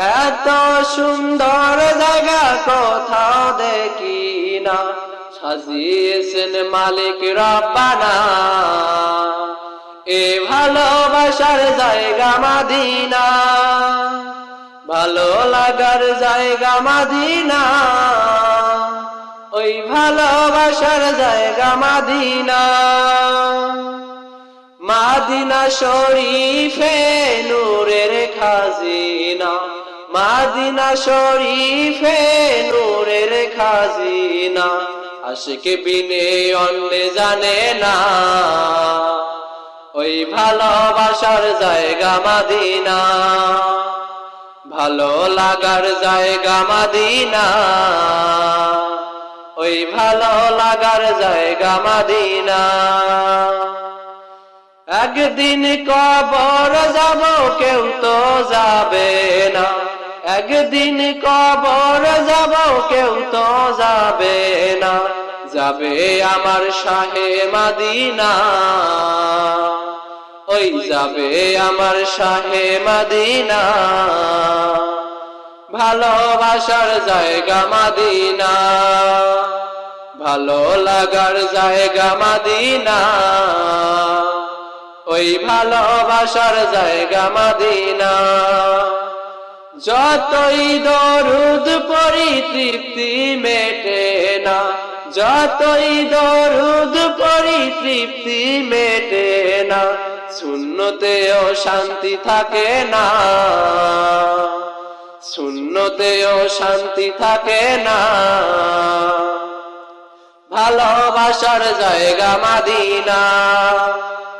এত সুন্দর জায়গা কোথাও দেখি না সাজিয়েছেন মালিক রব্বানা। এ ভালোবাসার জায়গা মাদিনা। ভালো লাগার জায়গা মাদিনা। ওই ভালোবাসার জায়গা মাদিনা। মাদিনা শরীফে নূরের খাজিনা। মাদিনা শরীফে নূরের খাজিনা, আশিকে বিনে অন্য জানে না। ওই ভালোবাসার জায়গা মাদিনা, ভালো লাগার জায়গা মাদিনা। ওই ভালো লাগার জায়গা মাদিনা। একদিন কবর যাব, কেউ তো যাবে না। একদিন কবর যাব, কেউ তো যাবে না। যাবে আমার শাহে মাদিনা। ওই যাবে আমার শাহে মাদিনা। ভালোবাসার জায়গা মাদিনা। ভালো লাগার জায়গা মাদিনা। ওই ভালোবাসার জায়গা মাদিনা। যতই দরুদ পরি তৃপ্তি মেটে না। যতই দরুদ পরি তৃপ্তি মেটে না। শূন্যতেও শান্তি থাকে না। শূন্যতেও শান্তি থাকে না। ভালোবাসার জায়গা মাদিনা।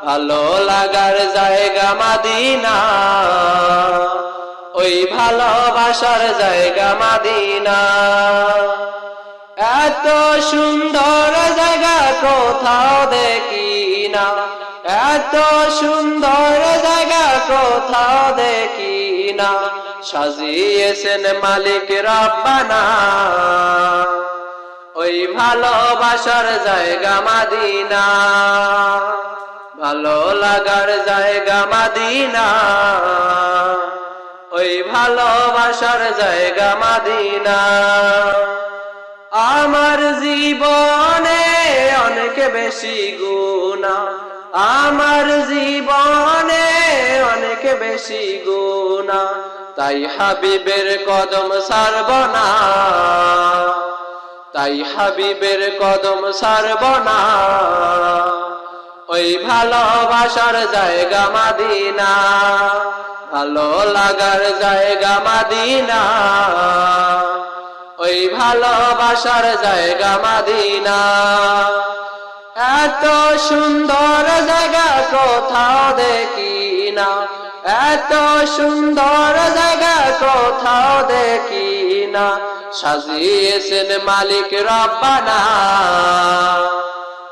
ভালো লাগার জায়গা মাদিনা। ওই ভালোবাসার জায়গা মাদিনা। এত সুন্দর জায়গা কোথাও দেখি না। এত সুন্দর জায়গা কোথাও দেখি না। সাজিয়েছেন মালিক রব্বানা। ওই ভালোবাসার জায়গা মাদিনা। ভালো লাগার জায়গা মাদিনা। ভালোবাসার জায়গা মাদিনা। আমার জীবনে অনেক বেশি গুণা আমার জীবনে অনেক বেশি গুণা তাই হাবিবের কদম সারব না। তাই হাবিবের কদম সারব না। ভালোবাসার জায়গা মাদিনা। ভালো লাগার জায়গা মাদিনা। ওই ভালোবাসার জায়গা মাদিনা। এত সুন্দর জায়গা কোথাও দেখি না এত সুন্দর জায়গা কোথাও দেখি না সাজিয়েছেন মালিক রব্বানা।